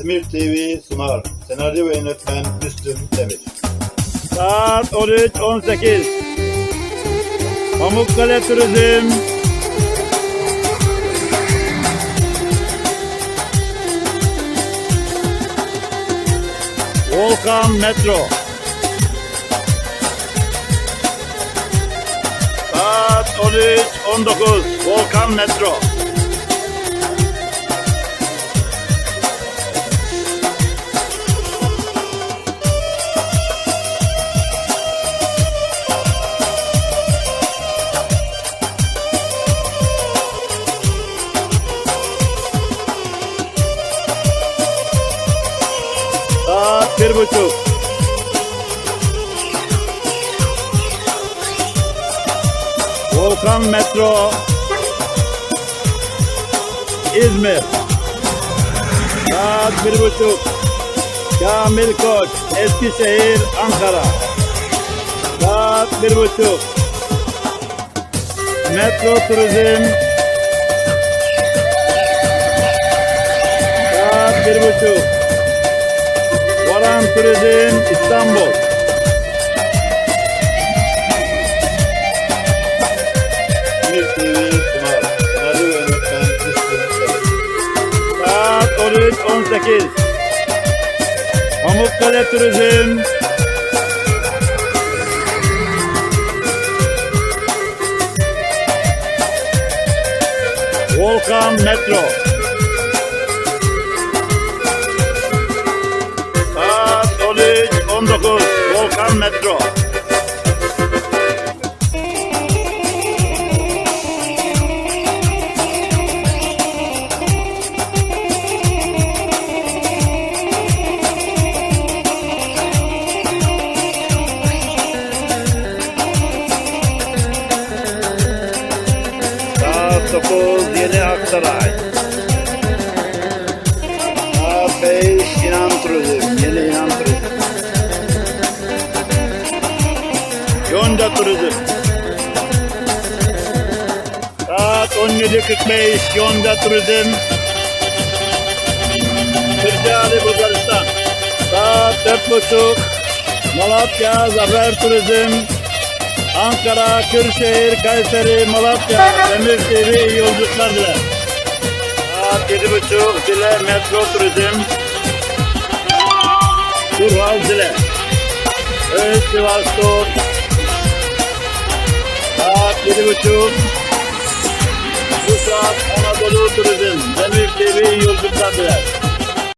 Emir TV sunar. Senaryo ve yönetmen Müslüm Demir. Saat 13.18 Pamukkale Turizm. Volkan Metro. Saat 13.19 Volkan Metro Saat bir buçuk. Volkan Metro. İzmir. Saat bir buçuk. Kamil Koç Eskişehir Ankara. Saat bir buçuk. Metro Turizm. Saat bir buçuk yönetmen Müslüm Demir. Saat 13.18. Pamukkale Turizm. Volkan Metro. 13.19. Volkan Metro. Saat 9 Yeni Aksaray. Yonca Turizm. Saat 17.45 Yonca Turizm. Kırcaali Bulgaristan. Saat 4.30 Malatya Zafer Turizm. Ankara, Kırşehir, Kayseri, Malatya, Demir TV iyi yolculuklar diler. Saat yedi buçuk Dile Metro Turizm. Turhal Dile. Öz Sivas Tur. Saat yedi buçuk. Bu saat Anadolu Turizm. Demir TV diler.